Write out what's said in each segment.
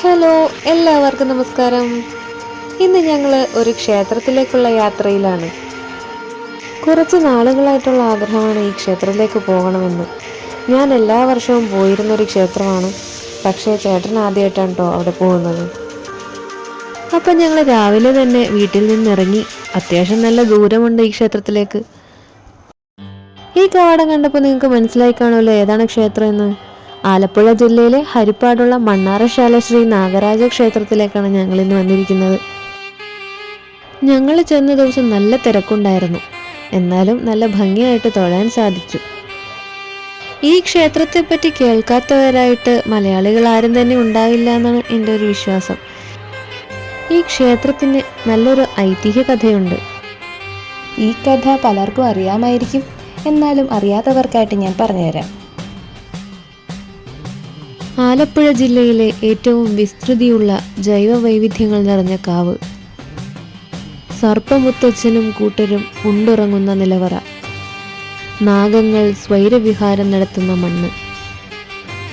Hello എല്ലാവർക്കും നമസ്കാരം. ഇന്ന് ഞങ്ങൾ ഒരു ക്ഷേത്രത്തിലേക്കുള്ള യാത്രയിലാണ്. കുറച്ച് നാളുകളായിട്ടുള്ള ആഗ്രഹമാണ് ഈ ക്ഷേത്രത്തിലേക്ക് പോകണമെന്ന്. ഞാൻ എല്ലാ വർഷവും പോയിരുന്ന ഒരു ക്ഷേത്രമാണ്. പക്ഷേ ചേട്ടൻ ആദ്യമായിട്ടാണ് കേട്ടോ അവിടെ പോകുന്നത്. അപ്പം ഞങ്ങൾ രാവിലെ തന്നെ വീട്ടിൽ നിന്നിറങ്ങി. അത്യാവശ്യം നല്ല ദൂരമുണ്ട് ഈ ക്ഷേത്രത്തിലേക്ക്. ഈ കവാടം കണ്ടപ്പോൾ നിങ്ങൾക്ക് മനസ്സിലായി കാണുമല്ലോ ഏതാണ് ക്ഷേത്രം എന്ന്. ആലപ്പുഴ ജില്ലയിലെ ഹരിപ്പാടുള്ള മണ്ണാറശാല ശ്രീ നാഗരാജ ക്ഷേത്രത്തിലേക്കാണ് ഞങ്ങൾ ഇന്ന് വന്നിരിക്കുന്നത്. ഞങ്ങൾ ചെന്ന ദിവസം നല്ല തിരക്കുണ്ടായിരുന്നു. എന്നാലും നല്ല ഭംഗിയായിട്ട് തൊഴാൻ സാധിച്ചു. ഈ ക്ഷേത്രത്തെപ്പറ്റി കേൾക്കാത്തവരായിട്ട് മലയാളികൾ ആരും തന്നെ ഉണ്ടാവില്ല എന്നാണ് എന്റെ ഒരു വിശ്വാസം. ഈ ക്ഷേത്രത്തിന് നല്ലൊരു ഐതിഹ്യ കഥയുണ്ട്. ഈ കഥ പലർക്കും അറിയാമായിരിക്കും. എന്നാലും അറിയാത്തവർക്കായിട്ട് ഞാൻ പറഞ്ഞുതരാം. ആലപ്പുഴ ജില്ലയിലെ ഏറ്റവും വിസ്തൃതിയുള്ള ജൈവ വൈവിധ്യങ്ങൾ നിറഞ്ഞ കാവ്. സർപ്പമുത്തച്ഛനും കൂട്ടരും ഉണ്ടുറങ്ങുന്ന നിലവറ. നാഗങ്ങൾ സ്വൈരവിഹാരം നടത്തുന്ന മണ്ണ്.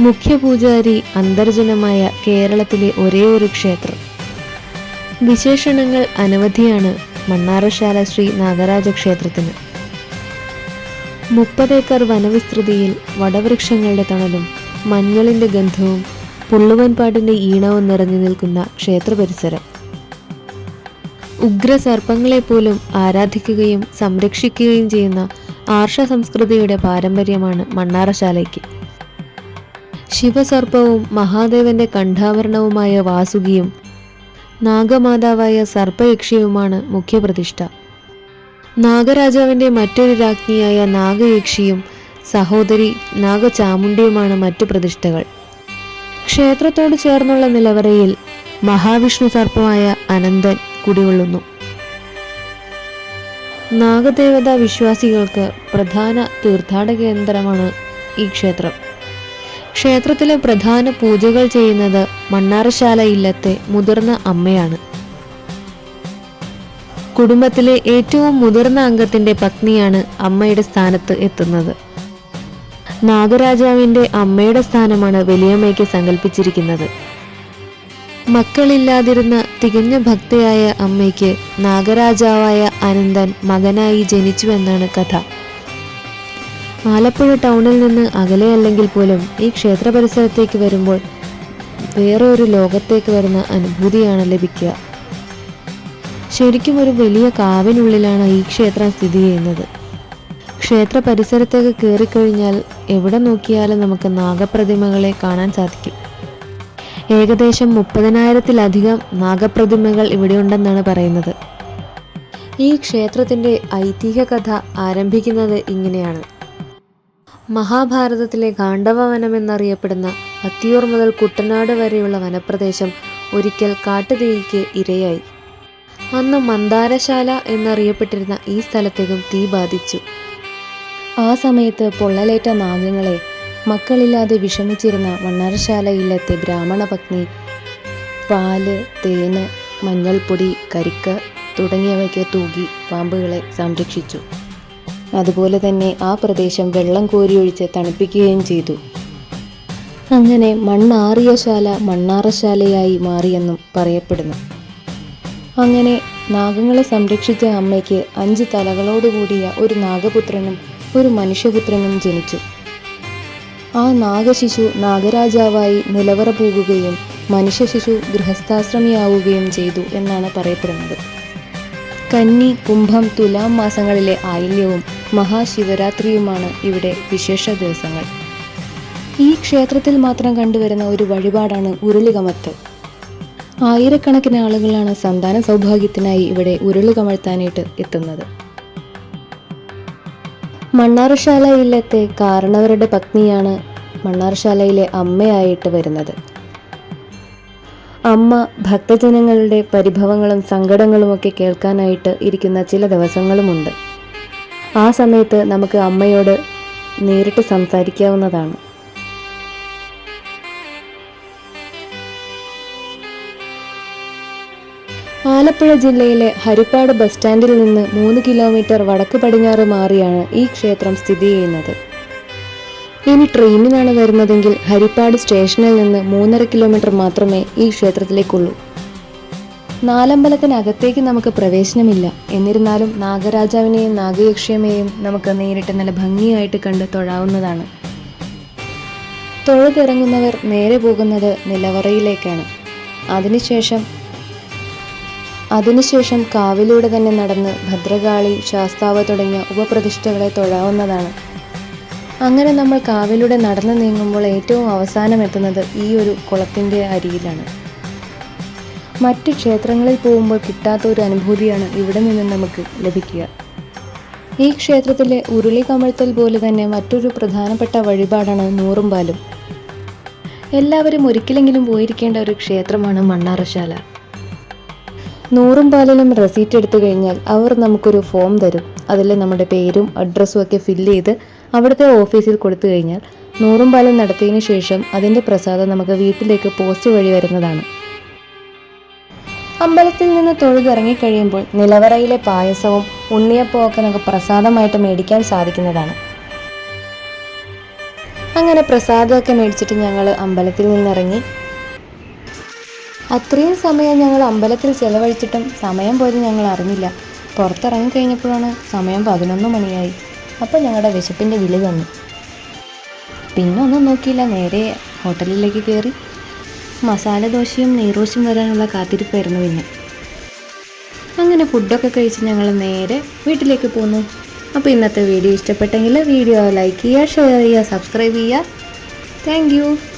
മുഖ്യപൂജാരി അന്തർജനമായ കേരളത്തിലെ ഒരേ ഒരു ക്ഷേത്രം. വിശേഷണങ്ങൾ അനവധിയാണ് മണ്ണാറശാല ശ്രീ നാഗരാജ ക്ഷേത്രത്തിന്. മുപ്പതേക്കർ വനവിസ്തൃതിയിൽ വടവൃക്ഷങ്ങളുടെ തണലും മഞ്ഞളിന്റെ ഗന്ധവും പുള്ളുവൻപാട്ടിന്റെ ഈണവും നിറഞ്ഞു നിൽക്കുന്ന ക്ഷേത്ര പരിസരം. ഉഗ്ര സർപ്പങ്ങളെപ്പോലും ആരാധിക്കുകയും സംരക്ഷിക്കുകയും ചെയ്യുന്ന ആർഷ സംസ്കൃതിയുടെ പാരമ്പര്യമാണ് മണ്ണാറശാലയ്ക്ക്. ശിവസർപ്പവും മഹാദേവന്റെ കണ്ഠാഭരണവുമായ വാസുകിയും നാഗമാതാവായ സർപ്പയക്ഷിയുമാണ് മുഖ്യപ്രതിഷ്ഠ. നാഗരാജാവിന്റെ മറ്റൊരു രാജ്ഞിയായ നാഗയക്ഷിയും സഹോദരി നാഗചാമുണ്ടിയുമാണ് മറ്റു പ്രതിഷ്ഠകൾ. ക്ഷേത്രത്തോട് ചേർന്നുള്ള നിലവറയിൽ മഹാവിഷ്ണു സർപ്പമായ അനന്തൻ കുടികൊള്ളുന്നു. നാഗദേവതാ വിശ്വാസികൾക്ക് പ്രധാന തീർത്ഥാടക കേന്ദ്രമാണ് ഈ ക്ഷേത്രം. ക്ഷേത്രത്തിലെ പ്രധാന പൂജകൾ ചെയ്യുന്നത് മണ്ണാറശാല ഇല്ലത്തെ മുതിർന്ന അമ്മയാണ്. കുടുംബത്തിലെ ഏറ്റവും മുതിർന്ന അംഗത്തിന്റെ പത്നിയാണ് അമ്മയുടെ സ്ഥാനത്ത് എത്തുന്നത്. നാഗരാജാവിന്റെ അമ്മയുടെ സ്ഥാനമാണ് വലിയമ്മയ്ക്ക് സങ്കല്പിച്ചിരിക്കുന്നത് മക്കളില്ലാതിരുന്ന തികഞ്ഞ ഭക്തയായ അമ്മയ്ക്ക് നാഗരാജാവായ അനന്തൻ മകനായി ജനിച്ചുവെന്നാണ് കഥ. ആലപ്പുഴ ടൗണിൽ നിന്ന് അകലെയല്ലെങ്കിൽ പോലും ഈ ക്ഷേത്ര പരിസരത്തേക്ക് വരുമ്പോൾ വേറെ ഒരു ലോകത്തേക്ക് വരുന്ന അനുഭൂതിയാണ് ലഭിക്കുക. ശരിക്കും ഒരു വലിയ കാവിനുള്ളിലാണ് ഈ ക്ഷേത്രം സ്ഥിതി ചെയ്യുന്നത്. ക്ഷേത്ര പരിസരത്തേക്ക് കയറിക്കഴിഞ്ഞാൽ എവിടെ നോക്കിയാലും നമുക്ക് നാഗപ്രതിമകളെ കാണാൻ സാധിക്കും. ഏകദേശം മുപ്പതിനായിരത്തിലധികം നാഗപ്രതിമകൾ ഇവിടെയുണ്ടെന്നാണ് പറയുന്നത്. ഈ ക്ഷേത്രത്തിന്റെ ഐതിഹ്യ കഥ ആരംഭിക്കുന്നത് ഇങ്ങനെയാണ്. മഹാഭാരതത്തിലെ ഗാണ്ഡവവനം എന്നറിയപ്പെടുന്ന അത്തിയൂർ മുതൽ കുട്ടനാട് വരെയുള്ള വനപ്രദേശം ഒരിക്കൽ കാട്ടുതീയ്ക്ക് ഇരയായി. അന്ന് മന്ദാരശാല എന്നറിയപ്പെട്ടിരുന്ന ഈ സ്ഥലത്തേക്കും തീ ബാധിച്ചു. ആ സമയത്ത് പൊള്ളലേറ്റ നാഗങ്ങളെ മക്കളില്ലാതെ വിഷമിച്ചിരുന്ന മണ്ണാറശാല ഇല്ലത്തെ ബ്രാഹ്മണ പത്നി പാൽ തേന് മഞ്ഞൾപ്പൊടി കരിക്ക് തുടങ്ങിയവയ്ക്ക് തൂകി പാമ്പുകളെ സംരക്ഷിച്ചു. അതുപോലെ തന്നെ ആ പ്രദേശം വെള്ളം കോരിയൊഴിച്ച് തണുപ്പിക്കുകയും ചെയ്തു. അങ്ങനെ മണ്ണാറിയ ശാല മണ്ണാറശാലയായി മാറിയെന്നും പറയപ്പെടുന്നു. അങ്ങനെ നാഗങ്ങളെ സംരക്ഷിച്ച അമ്മയ്ക്ക് അഞ്ച് തലകളോടുകൂടിയ ഒരു നാഗപുത്രനും ഒരു മനുഷ്യപുത്രനും ജനിച്ചു. ആ നാഗശിശു നാഗരാജാവായി നിലവറ പോകുകയും മനുഷ്യശിശു ഗൃഹസ്ഥാശ്രമിയാവുകയും ചെയ്തു എന്നാണ് പറയപ്പെടുന്നത്. കന്നി കുംഭം തുലാം മാസങ്ങളിലെ ആയില്യവും മഹാശിവരാത്രിയുമാണ് ഇവിടെ വിശേഷ ദിവസങ്ങൾ. ഈ ക്ഷേത്രത്തിൽ മാത്രം കണ്ടുവരുന്ന ഒരു വഴിപാടാണ് ഉരുളികമത്ത്. ആയിരക്കണക്കിന് ആളുകളാണ് സന്താന സൗഭാഗ്യത്തിനായി ഇവിടെ ഉരുളി കമഴ്ത്താനായിട്ട് എത്തുന്നത്. മണ്ണാറശാല ഇല്ലത്തെ കാരണവരുടെ പത്നിയാണ് മണ്ണാറശാലയിലെ അമ്മയായിട്ട് വരുന്നത്. അമ്മ ഭക്തജനങ്ങളുടെ പരിഭവങ്ങളും സങ്കടങ്ങളുമൊക്കെ കേൾക്കാനായിട്ട് ഇരിക്കുന്ന ചില ദിവസങ്ങളുമുണ്ട്. ആ സമയത്ത് നമുക്ക് അമ്മയോട് നേരിട്ട് സംസാരിക്കാവുന്നതാണ്. ആലപ്പുഴ ജില്ലയിലെ ഹരിപ്പാട് ബസ് സ്റ്റാൻഡിൽ നിന്ന് മൂന്ന് കിലോമീറ്റർ വടക്ക് പടിഞ്ഞാറ് മാറിയാണ് ഈ ക്ഷേത്രം സ്ഥിതി ചെയ്യുന്നത്. ഇനി ട്രെയിനിനാണ് വരുന്നതെങ്കിൽ ഹരിപ്പാട് സ്റ്റേഷനിൽ നിന്ന് മൂന്നര കിലോമീറ്റർ മാത്രമേ ഈ ക്ഷേത്രത്തിലേക്കുള്ളൂ. നാലമ്പലത്തിനകത്തേക്ക് നമുക്ക് പ്രവേശനമില്ല. എന്നിരുന്നാലും നാഗരാജാവിനെയും നാഗയക്ഷിയമ്മയെയും നമുക്ക് നേരിട്ട് നല്ല ഭംഗിയായിട്ട് കണ്ട് തൊഴാവുന്നതാണ്. തൊഴുതിറങ്ങുന്നവർ നേരെ പോകുന്നത് നിലവറയിലേക്കാണ്. അതിനുശേഷം അതിനുശേഷം കാവിലൂടെ തന്നെ നടന്ന് ഭദ്രകാളി ശാസ്താവ് തുടങ്ങിയ ഉപപ്രതിഷ്ഠകളെ തൊഴാവുന്നതാണ്. അങ്ങനെ നമ്മൾ കാവിലൂടെ നടന്നു നീങ്ങുമ്പോൾ ഏറ്റവും അവസാനം എത്തുന്നത് ഈ ഒരു കുളത്തിന്റെ അരിയിലാണ് മറ്റ് ക്ഷേത്രങ്ങളിൽ പോകുമ്പോൾ കിട്ടാത്ത ഒരു അനുഭൂതിയാണ് ഇവിടെ നിന്നും നമുക്ക് ലഭിക്കുക. ഈ ക്ഷേത്രത്തിലെ ഉരുളി കമഴ്ത്തൽ പോലെ തന്നെ മറ്റൊരു പ്രധാനപ്പെട്ട വഴിപാടാണ് നൂറുംപാലും. എല്ലാവരും ഒരിക്കലെങ്കിലും പോയിരിക്കേണ്ട ഒരു ക്ഷേത്രമാണ് മണ്ണാറശാല. നൂറും പാലിലും റെസീറ്റ് എടുത്തു കഴിഞ്ഞാൽ അവർ നമുക്കൊരു ഫോം തരും. അതിൽ നമ്മുടെ പേരും അഡ്രസ്സും ഒക്കെ ഫില്ല് ചെയ്ത് അവിടുത്തെ ഓഫീസിൽ കൊടുത്തു കഴിഞ്ഞാൽ നൂറും പാലും നടത്തിയതിനു ശേഷം അതിന്റെ പ്രസാദം നമുക്ക് വീട്ടിലേക്ക് പോസ്റ്റ് വഴി വരുന്നതാണ്. അമ്പലത്തിൽ നിന്ന് തൊഴുതിറങ്ങിക്കഴിയുമ്പോൾ നിലവറയിലെ പായസവും ഉണ്ണിയപ്പവും നമുക്ക് പ്രസാദമായിട്ട് മേടിക്കാൻ സാധിക്കുന്നതാണ്. അങ്ങനെ പ്രസാദമൊക്കെ മേടിച്ചിട്ട് ഞങ്ങൾ അമ്പലത്തിൽ നിന്നിറങ്ങി അത്രയും സമയം ഞങ്ങൾ അമ്പലത്തിൽ ചെലവഴിച്ചിട്ടും സമയം പോലും ഞങ്ങൾ അറിഞ്ഞില്ല. പുറത്തിറങ്ങി കഴിഞ്ഞപ്പോഴാണ് സമയം പതിനൊന്ന് മണിയായി. അപ്പോൾ ഞങ്ങളുടെ വിശപ്പിന്റെ വിളി തന്നു പിന്നെ ഒന്നും നോക്കിയില്ല നേരെ ഹോട്ടലിലേക്ക് കയറി. മസാല ദോശയും നെയ്റോശും വരാനുള്ള കാത്തിരിപ്പായിരുന്നു പിന്നെ. അങ്ങനെ ഫുഡൊക്കെ കഴിച്ച് ഞങ്ങൾ നേരെ വീട്ടിലേക്ക് പോന്നു. അപ്പോൾ ഇന്നത്തെ വീഡിയോ ഇഷ്ടപ്പെട്ടെങ്കിൽ വീഡിയോ ലൈക്ക് ചെയ്യുക ഷെയർ ചെയ്യുക സബ്സ്ക്രൈബ് ചെയ്യുക. താങ്ക്